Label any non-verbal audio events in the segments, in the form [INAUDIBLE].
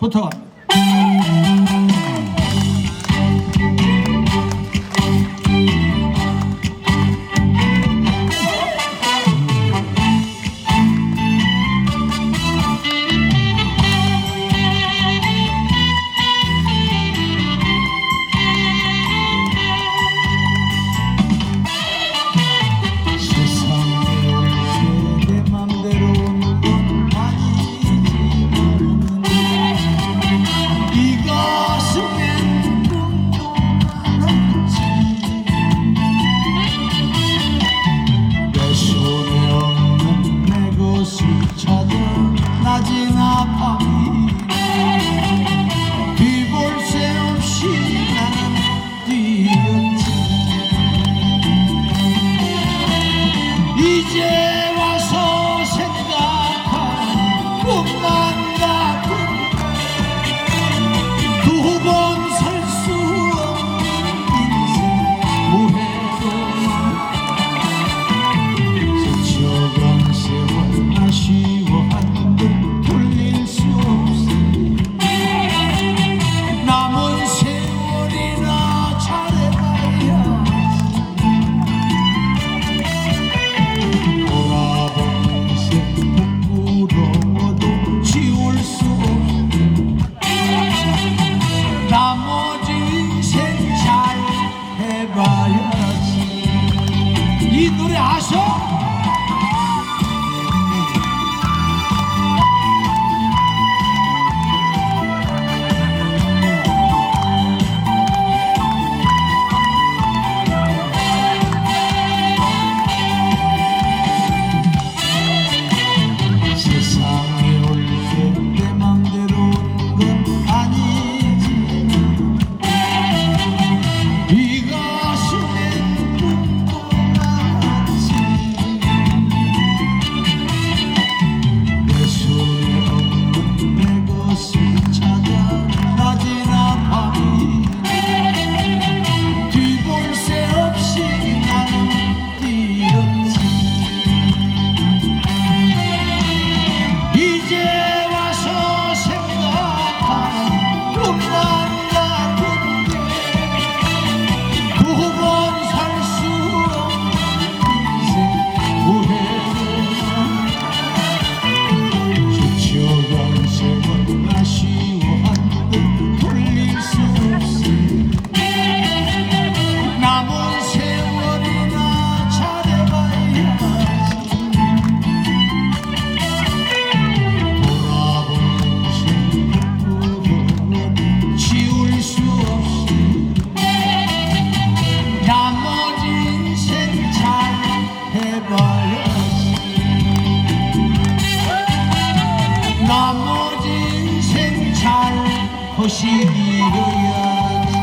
부 이 노래 허시기여야지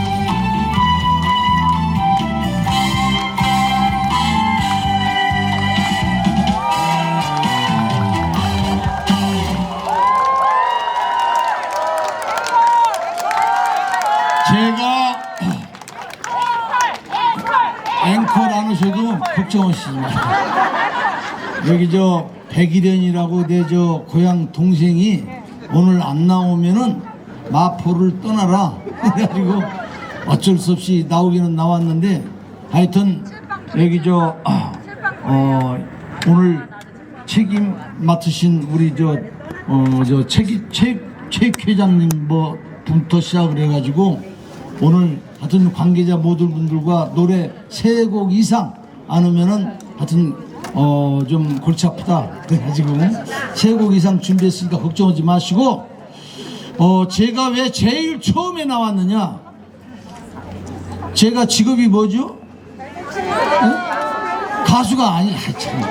제가 앵커 안 오셔도 걱정하시지 마세요. 여기 저 백일현이라고 내 저 고향 동생이 오늘 안 나오면은 마포를 떠나라. 그래가지고 어쩔 수 없이 나오기는 나왔는데 하여튼 여기 저 어, 오늘 책임 맡으신 우리 저 어저 책임 최최 회장님 뭐 부터 시작을 해가지고 오늘 하여튼 관계자 모든 분들과 노래 세 곡 이상 안 오면은 하여튼 어 좀 골치 아프다. 그래가지고 세 곡 이상 준비했으니까 걱정하지 마시고 어 제가 왜 제일 처음에 나왔느냐 제가 직업이 뭐죠? 어? 가수가 아니 아, 참.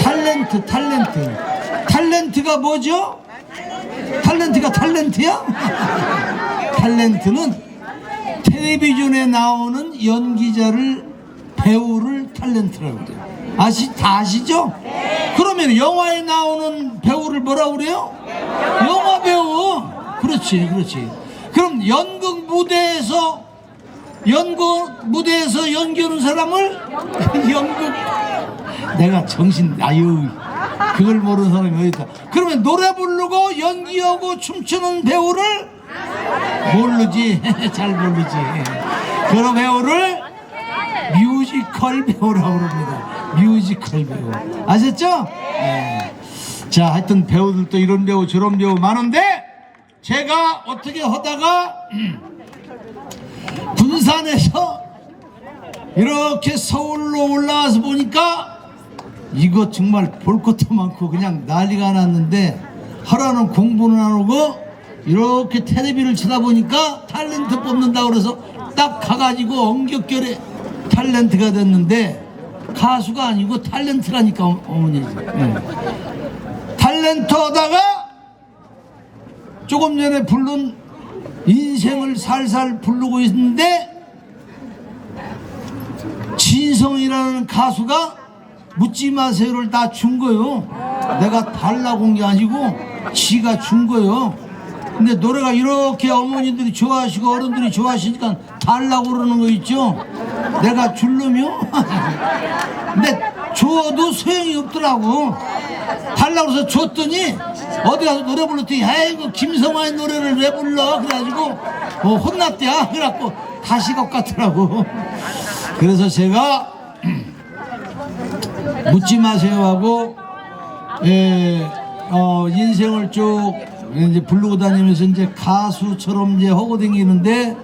탤런트 탤런트 탤런트가 뭐죠? 탤런트가 탤런트야? [LAUGHS] 탤런트는 텔레비전에 나오는 연기자를 배우를 탤런트라고 그래요. 아시 다 아시죠? 그러면 영화에 나오는 배우를 뭐라 그래요? 영화 배우. 그렇지, 그렇지. 그럼 연극 무대에서 연극 무대에서 연기하는 사람을 [LAUGHS] 연극 내가 정신 아유 그걸 모르는 사람이 어디 있다. 그러면 노래 부르고 연기하고 춤추는 배우를 모르지. [LAUGHS] 잘 모르지. 그런 배우를 뮤지컬 배우라고 그럽니다. 뮤지컬 배우. 아셨죠? 네. 자, 하여튼 배우들도 이런 배우 저런 배우 많은데 제가 어떻게 하다가 [CLEARS THROAT] 군산에서 이렇게 서울로 올라와서 보니까 이거 정말 볼 것도 많고 그냥 난리가 났는데 하라는 공부는 안 하고 이렇게 텔레비를 쳐다보니까 탤런트 뽑는다 그래서 딱 가가지고 엉겹결에 탤런트가 됐는데 가수가 아니고 탤런트라니까 어- 어머니 예. 탤런트 하다가 조금 전에 부른 인생을 살살 부르고 있는데 진성이라는 가수가 묻지 마세요를 다 준 거요. 내가 달라고 온게 아니고 지가 준 거요. 근데 노래가 이렇게 어머니들이 좋아하시고 어른들이 좋아하시니까 달라고 그러는 거 있죠. 내가 줄려며? [LAUGHS] 근데 줘도 소용이 없더라고. 달라고 해서 줬더니 어디 가서 노래 불렀더니 아이고 김성환 노래를 왜 불러? 그래가지고 어, 혼났대야. [LAUGHS] 그래갖고 다시 것 같더라고. 그래서 제가 [CLEARS THROAT] 묻지 마세요 하고 예, 어, 인생을 쭉 이제 부르고 다니면서 이제 가수처럼 이제 하고 다니는데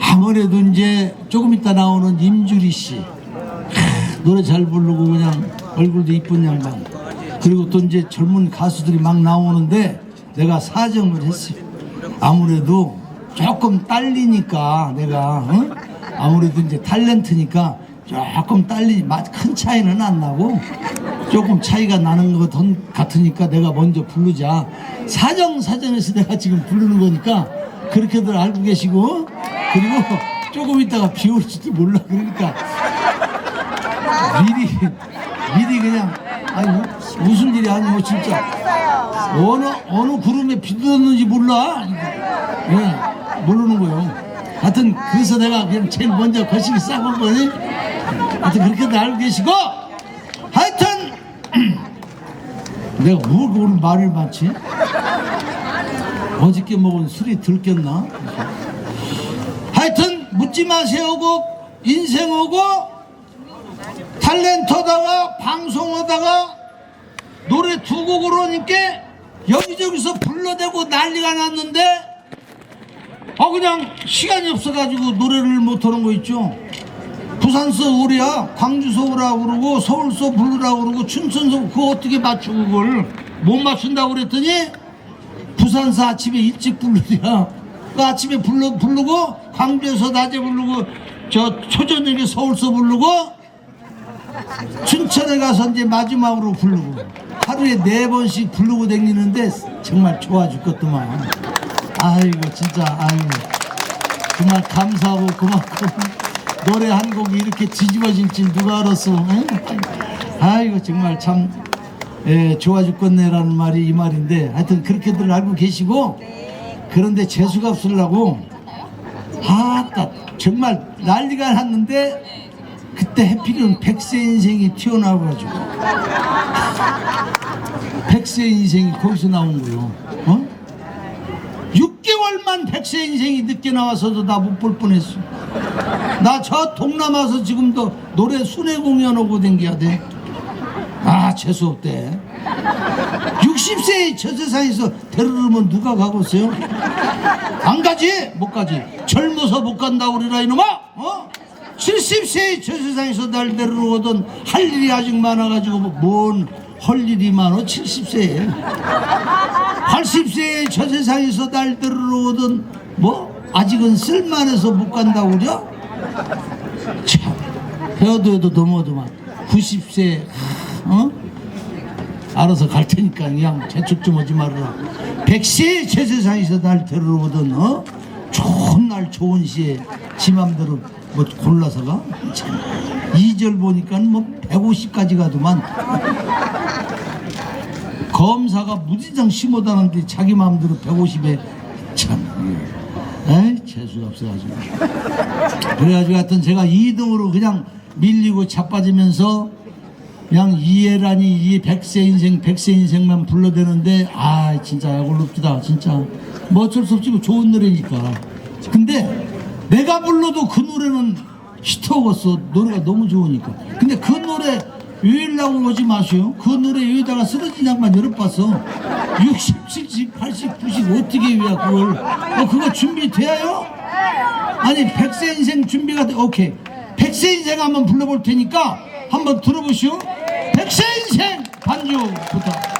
아무래도 이제 조금 이따 나오는 임주리 씨 크, 노래 잘 부르고 그냥 얼굴도 이쁜 양반 그리고 또 이제 젊은 가수들이 막 나오는데 내가 사정을 했어요. 아무래도 조금 딸리니까 내가 응? 아무래도 이제 탤런트니까 조금 딸리 맛큰 차이는 안 나고 조금 차이가 나는 것 같으니까 내가 먼저 부르자. 사정 사정에서 내가 지금 부르는 거니까 그렇게들 알고 계시고 그리고 조금 있다가 비 올지도 몰라. 그러니까 미리 미리 그냥 아니 우- 웃을 일이 아니고 진짜. 어느 어느 구름에 비 들었는지 몰라? 예 모르는 거요. 하여튼 그래서 내가 그냥 제일 먼저 거시기 싸본 거니? 하여튼 그렇게도 알고 계시고? 하여튼 [CLEARS THROAT] 내가 뭐 오늘 말을 많지? 어저께 먹은 술이 들켰나? 하여튼 묻지 마세요고 인생하고 탤런트다가 방송하다가 노래 두 곡을 하니까 여기저기서 불러대고 난리가 났는데 아 그냥 시간이 없어가지고 노래를 못하는 거 있죠? 부산서 오랴 광주서 오라고 그러고 서울서 부르라고 그러고 춘천서 그거 어떻게 맞추고 그걸 못 맞춘다고 그랬더니 부산서 아침에 일찍 부르랴 그 아침에 불러, 부르고 광주에서 낮에 부르고 저 초저녁에 서울서 부르고 춘천에 가서 이제 마지막으로 부르고 하루에 네 번씩 부르고 다니는데 정말 좋아 죽겠더만. 아이고 진짜 아이고. 정말 감사하고 고맙고. 노래 한 곡이 이렇게 뒤집어질 줄 누가 알았어? 응? 아이고 정말 참 예, 좋아 죽겠네라는 말이 이 말인데 하여튼 그렇게들 알고 계시고 그런데 재수가 없으려고 아따 정말 난리가 났는데 그때 해필이면 백세 인생이 튀어나와가지고 백세 인생이 거기서 나온 거요 어? 6개월만 백세 인생이 늦게 나와서도 나 못 볼 뻔했어 나 저 동남아서 지금도 노래 순회 공연하고 댕겨야 돼. 아 재수없대. 60세의 저 세상에서 데려오면 누가 가겠어요? 안 가지? 못 가지. 젊어서 못 간다고 그러라 이놈아. 어? 70세의 저 세상에서 날 데려오거든 할 일이 아직 많아가지고 뭐 뭔할 일이 많어 70세에 80세의 저 세상에서 날 데려오거든 뭐 아직은 쓸만해서 못 간다고 그래? 참 해도 해도 넘어도만 90세 어? 알아서 갈 테니까 그냥 재촉 좀 하지 말아라 100세 제 세상에서 날 데려오거든 어? 좋은 날 좋은 시에 지 맘대로 뭐 골라서 가? 참 2절 보니까 뭐 150까지 가더만. 검사가 무지장 심하다는데 자기 마음대로 150에 참 에이 재수가 없어가지고. 그래가지고 하여튼 제가 2등으로 그냥 밀리고 자빠지면서 양 이해라니 이 백세 인생 백세 인생만 불러대는데 아 진짜 약올롭다 진짜. 뭐 어쩔 수 없지 뭐 좋은 노래니까. 근데 내가 불러도 그 노래는 히트하겠어 노래가 너무 좋으니까. 근데 그 노래 외우려고 오지 마시오 그 노래 여기다가 쓰러진 양만 여러 봤어 60, 70, 80, 90 어떻게 외야 그걸. 어 그거 준비돼요? 아니 백세 인생 준비가 돼. 오케이. 백세 인생 한번 불러볼 테니까 한번 들어보시오. 백세 인생 반주 부탁